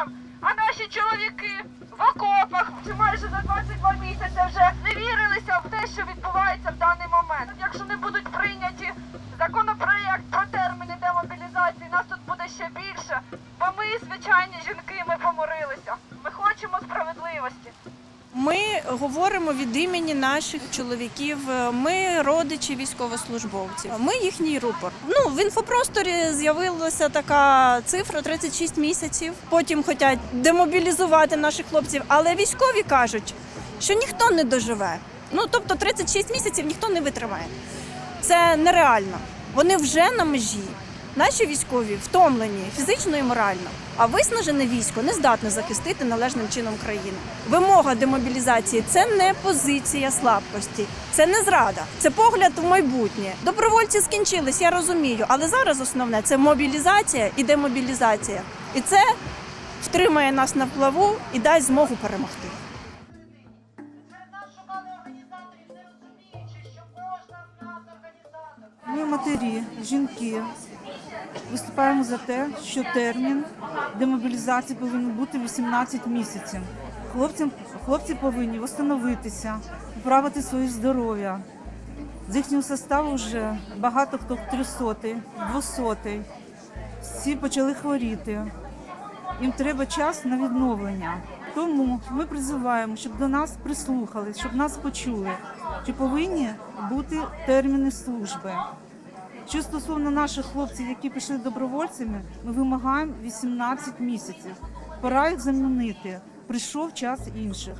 там, а наші чоловіки в окопах майже за 22 місяці вже не вірять. Говоримо від імені наших чоловіків. Ми родичі військовослужбовців. Ми їхній рупор. Ну в інфопросторі з'явилася така цифра 36 місяців. Потім хочуть демобілізувати наших хлопців, але військові кажуть, що ніхто не доживе. Ну тобто 36 місяців ніхто не витримає. Це нереально. Вони вже на межі. Наші військові втомлені фізично і морально, а виснажене військо не здатне захистити належним чином країну. Вимога демобілізації це не позиція слабкості, це не зрада, це погляд в майбутнє. Добровольці скінчились, я розумію, але зараз основне це мобілізація і демобілізація. І це втримає нас на плаву і дасть змогу перемогти. Ми матері, жінки виступаємо за те, що термін демобілізації повинен бути 18 місяців. Хлопцям, хлопці повинні встановитися, поправити своє здоров'я. З їхнього составу вже багато хто трьохсотий, двосотий. Всі почали хворіти. Їм треба час на відновлення. Тому ми призиваємо, щоб до нас прислухались, щоб нас почули, що повинні бути терміни служби. Що стосовно наших хлопців, які пішли добровольцями, ми вимагаємо 18 місяців. Пора їх замінити. Прийшов час інших.